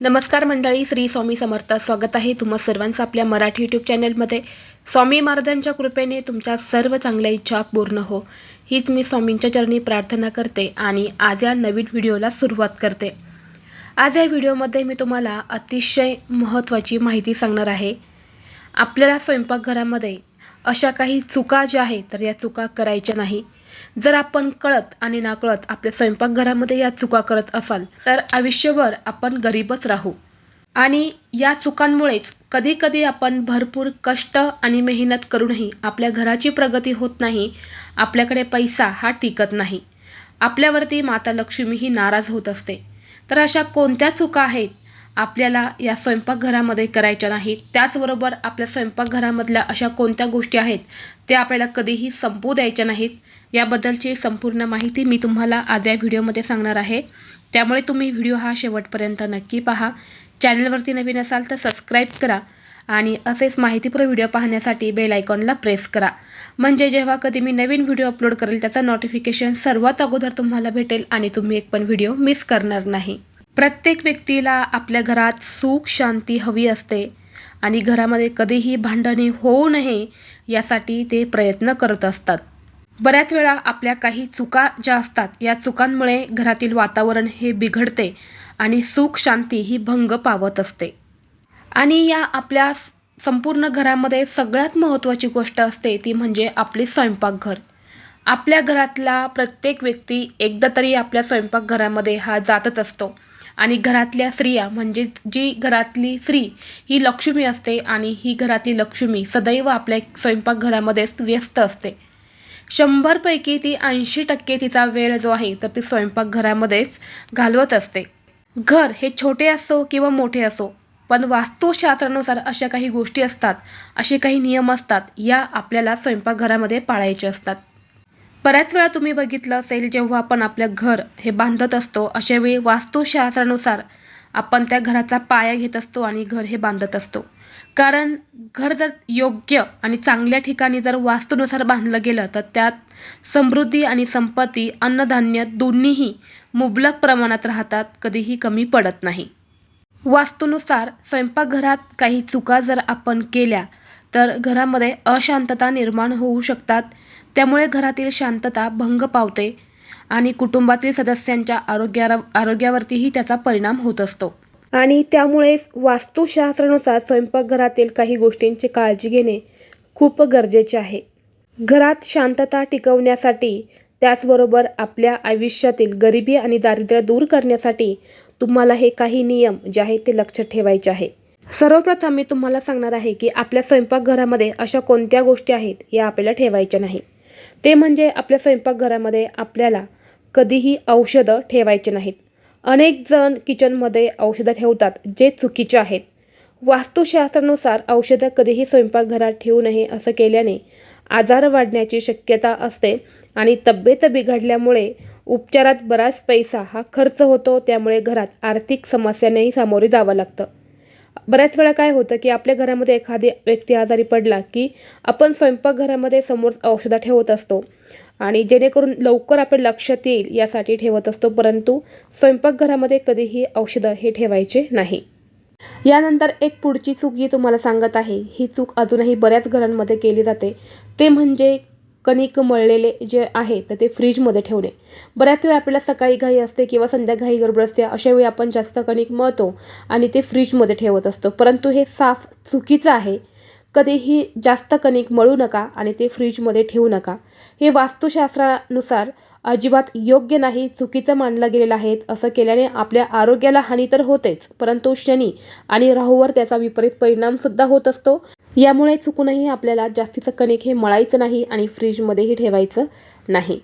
नमस्कार मंडळी श्री स्वामी समर्थ. स्वागत आहे तुम्हा सर्वांचं आपल्या मराठी यूट्यूब चॅनलमध्ये स्वामी महाराजांच्या कृपेने तुमच्या सर्व चांगल्या इच्छा पूर्ण हो. हीच मी स्वामींच्या चरणी प्रार्थना करते आणि आज या नवीन व्हिडिओला सुरुवात करते. आज या व्हिडिओमध्ये मी तुम्हाला अतिशय महत्त्वाची माहिती सांगणार आहे. आपल्याला स्वयंपाकघरामध्ये अशा काही चुका ज्या आहेत तर या चुका करायच्या नाही. जर आपण कळत आणि नाकळत आपल्या स्वयंपाकघरामध्ये या चुका करत असाल तर आयुष्यभर आपण गरीबच राहू. आणि या चुकांमुळेच कधीकधी आपण भरपूर कष्ट आणि मेहनत करूनही आपल्या घराची प्रगती होत नाही आपल्याकडे पैसा हा टिकत नाही. आपल्यावरती माता लक्ष्मी ही नाराज होत असते. तर अशा कोणत्या चुका आहेत आपल्याला या स्वयंपाकघरामध्ये करायच्या नाहीत. त्याचबरोबर आपल्या स्वयंपाकघरामधल्या अशा कोणत्या गोष्टी आहेत त्या आपल्याला कधीही संपू द्यायच्या नाहीत. याबद्दलची संपूर्ण माहिती मी तुम्हाला आज या व्हिडिओमध्ये सांगणार आहे. त्यामुळे तुम्ही व्हिडिओ हा शेवटपर्यंत नक्की पहा. चॅनलवरती नवीन असाल तर सबस्क्राईब करा आणि असेच माहितीपूर्ण व्हिडिओ पाहण्यासाठी बेल आयकॉनला प्रेस करा. म्हणजे जेव्हा कधी मी नवीन व्हिडिओ अपलोड करेल त्याचं नोटिफिकेशन सर्वात अगोदर तुम्हाला भेटेल आणि तुम्ही एक पण व्हिडिओ मिस करणार नाही. प्रत्येक व्यक्तीला आपल्या घरात सुख शांती हवी असते आणि घरामध्ये कधीही भांडणे होऊ नये यासाठी ते प्रयत्न करत असतात. बऱ्याच वेळा आपल्या काही चुका ज्या असतात या चुकांमुळे घरातील वातावरण हे बिघडते आणि सुख शांती ही भंग पावत असते. आणि या आपल्या संपूर्ण घरामध्ये सगळ्यात महत्त्वाची गोष्ट असते ती म्हणजे आपले स्वयंपाकघर. आपल्या घरातला प्रत्येक व्यक्ती एकदा तरी आपल्या स्वयंपाकघरामध्ये हा जातच असतो. आणि घरातल्या स्त्रिया म्हणजे जी घरातली स्त्री ही लक्ष्मी असते आणि ही घरातली लक्ष्मी सदैव आपल्या स्वयंपाकघरामध्येच व्यस्त असते. शंभरपैकी ती ऐंशी टक्के तिचा वेळ जो आहे तर ती स्वयंपाकघरामध्येच घालवत असते. घर हे छोटे असो किंवा मोठे असो पण वास्तुशास्त्रानुसार अशा काही गोष्टी असतात असे काही नियम असतात या आपल्याला स्वयंपाकघरामध्ये पाळायचे असतात. बऱ्याच वेळा तुम्ही बघितलं असेल जेव्हा आपण आपलं घर हे बांधत असतो अशावेळी वास्तुशास्त्रानुसार आपण त्या घराचा पाया घेत असतो आणि घर हे बांधत असतो. कारण घर जर योग्य आणि चांगल्या ठिकाणी जर वास्तूनुसार बांधलं गेलं तर त्यात समृद्धी आणि संपत्ती अन्नधान्य दोन्हीही मुबलक प्रमाणात राहतात कधीही कमी पडत नाही. वास्तूनुसार स्वयंपाकघरात काही चुका जर आपण केल्या तर घरामध्ये अशांतता निर्माण होऊ शकतात. त्यामुळे घरातील शांतता भंग पावते आणि कुटुंबातील सदस्यांच्या आरोग्या आरोग्यावरतीही त्याचा परिणाम होत असतो. आणि त्यामुळेच वास्तुशास्त्रानुसार स्वयंपाकघरातील काही गोष्टींची काळजी घेणे खूप गरजेचे आहे. घरात शांतता टिकवण्यासाठी त्याचबरोबर आपल्या आयुष्यातील गरिबी आणि दारिद्र्य दूर करण्यासाठी तुम्हाला हे काही नियम जे आहेत ते लक्षात ठेवायचे आहे सर्वप्रथम मी तुम्हाला सांगणार आहे की आपल्या स्वयंपाकघरामध्ये अशा कोणत्या गोष्टी आहेत या आपल्याला ठेवायच्या नाही. ते म्हणजे आपल्या स्वयंपाकघरामध्ये आपल्याला कधीही औषधं ठेवायचे नाहीत. अनेक जण किचनमध्ये औषधं ठेवतात जे चुकीचे आहेत. वास्तुशास्त्रानुसार औषधं कधीही स्वयंपाकघरात ठेवू नये असं केल्याने आजार वाढण्याची शक्यता असते आणि तब्येत बिघडल्यामुळे उपचारात बराच पैसा हा खर्च होतो त्यामुळे घरात आर्थिक समस्यांनाही सामोरे जावं लागतं. बऱ्याच वेळा काय होतं की आपल्या घरामध्ये एखादी व्यक्ती आजारी पडला की आपण स्वयंपाकघरामध्ये समोर औषधं ठेवत असतो. आणि जेणेकरून लवकर आपण लक्षात येईल यासाठी ठेवत असतो परंतु स्वयंपाकघरामध्ये कधीही औषधं हे ठेवायचे नाही. यानंतर एक पुढची चूक जी तुम्हाला सांगत आहे ही चूक अजूनही बऱ्याच घरांमध्ये केली जाते. ते म्हणजे कणिक मळलेले जे आहे तर ते फ्रीजमध्ये ठेवणे. बऱ्याच वेळा आपल्याला सकाळी घाई असते किंवा संध्याकाळी गडबड असते अशा वेळी आपण जास्त कणिक मळतो आणि ते फ्रीजमध्ये ठेवत असतो. परंतु हे साफ चुकीचं आहे. कधीही जास्त कणिक मळू नका आणि ते फ्रीजमध्ये ठेवू नका. हे वास्तुशास्त्रानुसार अजिबात योग्य नाही चुकीचं मानलं गेलेलं आहे असं केल्याने आपल्या आरोग्याला हानी तर होतेच परंतु शनी आणि राहूवर त्याचा विपरीत परिणामसुद्धा होत असतो. यामुळे चुकूनही आपल्याला जास्तीचं कणिक हे मळायचं नाही आणि फ्रीजमध्येही ठेवायचं नाही.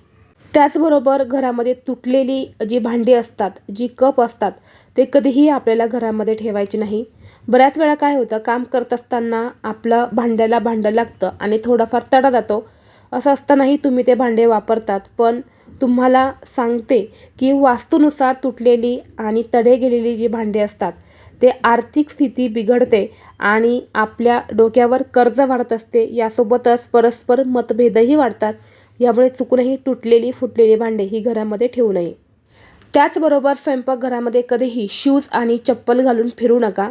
त्याचबरोबर घरामध्ये तुटलेली जी भांडी असतात जी कप असतात ते कधीही आपल्याला घरामध्ये ठेवायचे नाही. बऱ्याच वेळा काय होतं काम करत असताना आपलं भांड्याला भांडं लागतं आणि थोडाफार तडा जातो. असं असतानाही तुम्ही ते भांडे वापरतात पण तुम्हाला सांगते की वास्तूनुसार तुटलेली आणि तडे गेलेली जी भांडी असतात ते आर्थिक स्थिती बिघडते आणि आपल्या डोक्यावर कर्ज वाढत असते. यासोबतच परस्पर मतभेदही वाढतात. यामुळे चुकूनही तुटलेली फुटलेली भांडे ही घरामध्ये ठेवू नये. त्याचबरोबर स्वयंपाकघरामध्ये कधीही शूज आणि चप्पल घालून फिरू नका.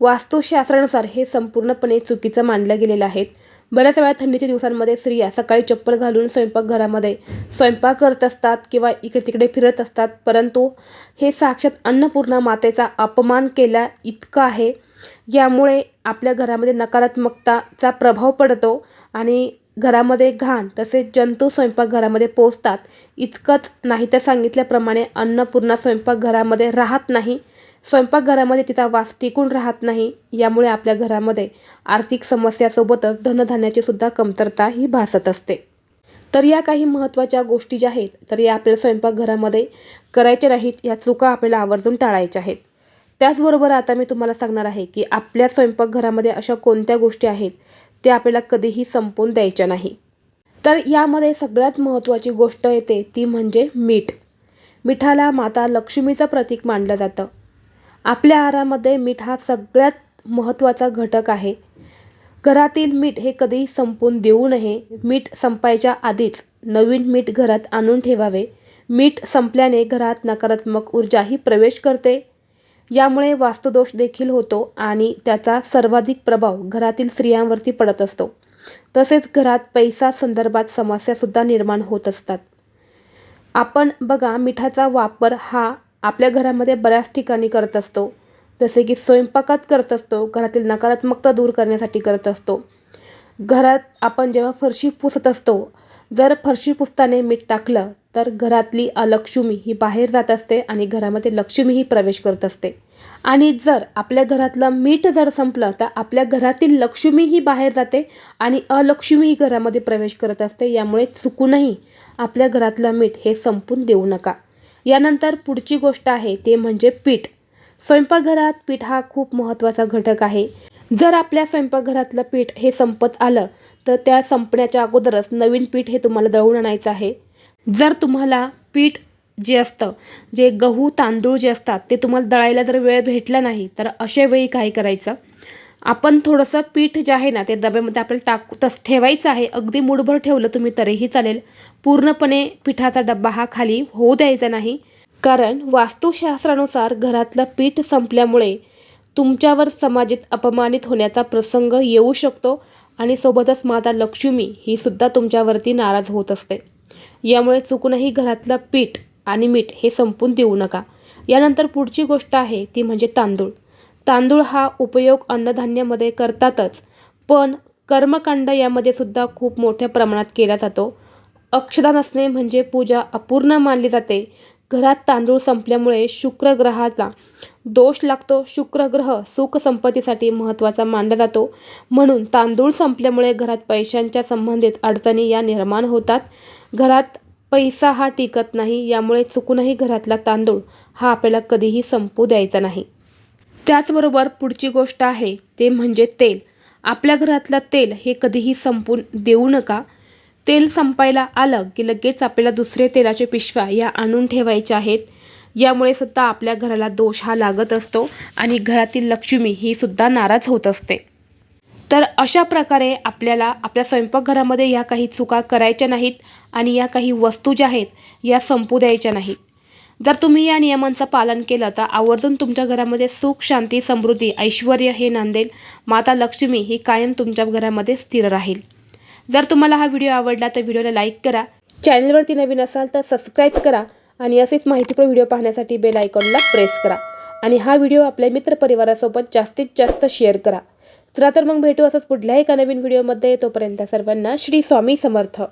वास्तुशास्त्रानुसार हे संपूर्णपणे चुकीचं मानलं गेलेलं आहे. बऱ्याच वेळा थंडीच्या दिवसांमध्ये स्त्रिया सकाळी चप्पल घालून स्वयंपाकघरामध्ये स्वयंपाक करत असतात किंवा इकडे तिकडे फिरत असतात. परंतु हे साक्षात अन्नपूर्णा मातेचा अपमान केल्या इतकं आहे. यामुळे आपल्या घरामध्ये नकारात्मकताचा प्रभाव पडतो आणि घरामध्ये घाण तसेच जंतू स्वयंपाकघरामध्ये पोचतात इतकंच नाही तर सांगितल्याप्रमाणे अन्नपूर्णा स्वयंपाकघरामध्ये राहत नाही. स्वयंपाकघरामध्ये तिचा वास टिकून राहत नाही. यामुळे आपल्या घरामध्ये आर्थिक समस्यासोबतच धनधान्याची सुद्धा कमतरता ही भासत असते. तर या काही महत्त्वाच्या गोष्टी ज्या आहेत तर या आपल्याला स्वयंपाकघरामध्ये करायच्या नाहीत या चुका आपल्याला आवर्जून टाळायच्या आहेत. त्याचबरोबर आता मी तुम्हाला सांगणार आहे की आपल्या स्वयंपाकघरामध्ये अशा कोणत्या गोष्टी आहेत ते आपल्याला कधीही संपवून द्यायच्या नाही. तर यामध्ये सगळ्यात महत्त्वाची गोष्ट येते ती म्हणजे मीठ. मिठाला माता लक्ष्मीचं प्रतीक मानलं जातं. आपल्या आहारामध्ये मीठ हा सगळ्यात महत्त्वाचा घटक आहे. घरातील मीठ हे कधीही संपून देऊ नये. मीठ संपायच्या आधीच नवीन मीठ घरात आणून ठेवावे. मीठ संपल्याने घरात नकारात्मक ऊर्जाही प्रवेश करते. यामुळे वास्तुदोष देखील होतो आणि त्याचा सर्वाधिक प्रभाव घरातील स्त्रियांवरती पडत असतो. तसेच घरात पैसा संदर्भात समस्यासुद्धा निर्माण होत असतात. आपण बघा मिठाचा वापर हा आपल्या घरामध्ये बऱ्याच ठिकाणी करत असतो. जसे की स्वयंपाकात करत असतो घरातील नकारात्मकता दूर करण्यासाठी करत असतो. घरात आपण जेव्हा फरशी पुसत असतो जर फरशी पुसताने मीठ टाकलं तर घरातली अलक्ष्मी ही बाहेर जात असते आणि घरामध्ये लक्ष्मीही प्रवेश करत असते. आणि जर आपल्या घरातलं मीठ जर संपलं तर आपल्या घरातील लक्ष्मीही बाहेर जाते आणि अलक्ष्मीही घरामध्ये प्रवेश करत असते. यामुळे चुकूनही आपल्या घरातलं मीठ हे संपून देऊ नका. यानंतर पुढची गोष्ट आहे ते म्हणजे पीठ. स्वयंपाकघरात पीठ हा खूप महत्त्वाचा घटक आहे. जर आपल्या स्वयंपाकघरातलं पीठ हे संपत आलं तर त्या संपण्याच्या अगोदरच नवीन पीठ हे तुम्हाला दळून आणायचं आहे. जर तुम्हाला पीठ जे असतं जे गहू तांदूळ जे असतात ते तुम्हाला दळायला जर वेळ भेटला नाही तर अशा वेळी काय करायचं? आपण थोडंसं पीठ जे आहे ना ते डब्यामध्ये आपल्याला टाकू तस ठेवायचं आहे. अगदी मुठभर ठेवलं तुम्ही तरीही चालेल. पूर्णपणे पिठाचा डब्बा हा खाली होऊ द्यायचा नाही. कारण वास्तुशास्त्रानुसार घरातलं पीठ संपल्यामुळे तुमच्यावर समाजात अपमानित होण्याचा प्रसंग येऊ शकतो आणि सोबतच माता लक्ष्मी ही सुद्धा तुमच्यावरती नाराज होत असते. यामुळे चुकूनही घरातलं पीठ आणि मीठ हे संपून देऊ नका. यानंतर पुढची गोष्ट आहे ती म्हणजे तांदूळ. तांदूळ हा उपयोग अन्नधान्यामध्ये करतातच पण कर्मकांड यामध्ये सुद्धा खूप मोठ्या प्रमाणात केला जातो. अक्षदा नसणे म्हणजे पूजा अपूर्ण मानली जाते. घरात तांदूळ संपल्यामुळे शुक्र ग्रहाचा दोष लागतो. शुक्र ग्रह सुख संपत्तीसाठी महत्त्वाचा मानला जातो. म्हणून तांदूळ संपल्यामुळे घरात पैशांच्या संबंधित अडचणी या निर्माण होतात. घरात पैसा हा टिकत नाही यामुळे चुकूनही घरातला तांदूळ हा आपल्याला कधीही संपू द्यायचा नाही. त्याचबरोबर पुढची गोष्ट आहे ते म्हणजे तेल. आपल्या घरातलं तेल हे कधीही संपून देऊ नका. तेल संपायला आलं की लगेच आपल्याला दुसरे तेलाच्या पिशव्या या आणून ठेवायच्या आहेत. यामुळे सुद्धा आपल्या घराला दोष हा लागत असतो आणि घरातील लक्ष्मी ही सुद्धा नाराज होत असते. तर अशा प्रकारे आपल्याला आपल्या स्वयंपाकघरामध्ये या काही चुका करायच्या नाहीत आणि या काही वस्तू ज्या आहेत या संपू द्यायच्या नाहीत. जर तुम्ही या नियमांचं पालन केलं तर आवर्जून तुमच्या घरामध्ये सुख शांती समृद्धी ऐश्वर हे नांदेल. माता लक्ष्मी ही कायम तुमच्या घरामध्ये स्थिर राहील. जर तुम्हाला हा व्हिडिओ आवडला तर व्हिडिओला लाईक करा. चॅनलवरती नवीन असाल तर सबस्क्राईब करा आणि असेच माहितीपूर्ण व्हिडिओ पाहण्यासाठी बेल आयकॉनला प्रेस करा. आणि हा व्हिडिओ आपल्या मित्रपरिवारासोबत जास्तीत जास्त शेअर करा. चला तर मग भेटू असंच पुढल्या एका नवीन व्हिडिओमध्ये तोपर्यंत सर्वांना श्री स्वामी समर्थ.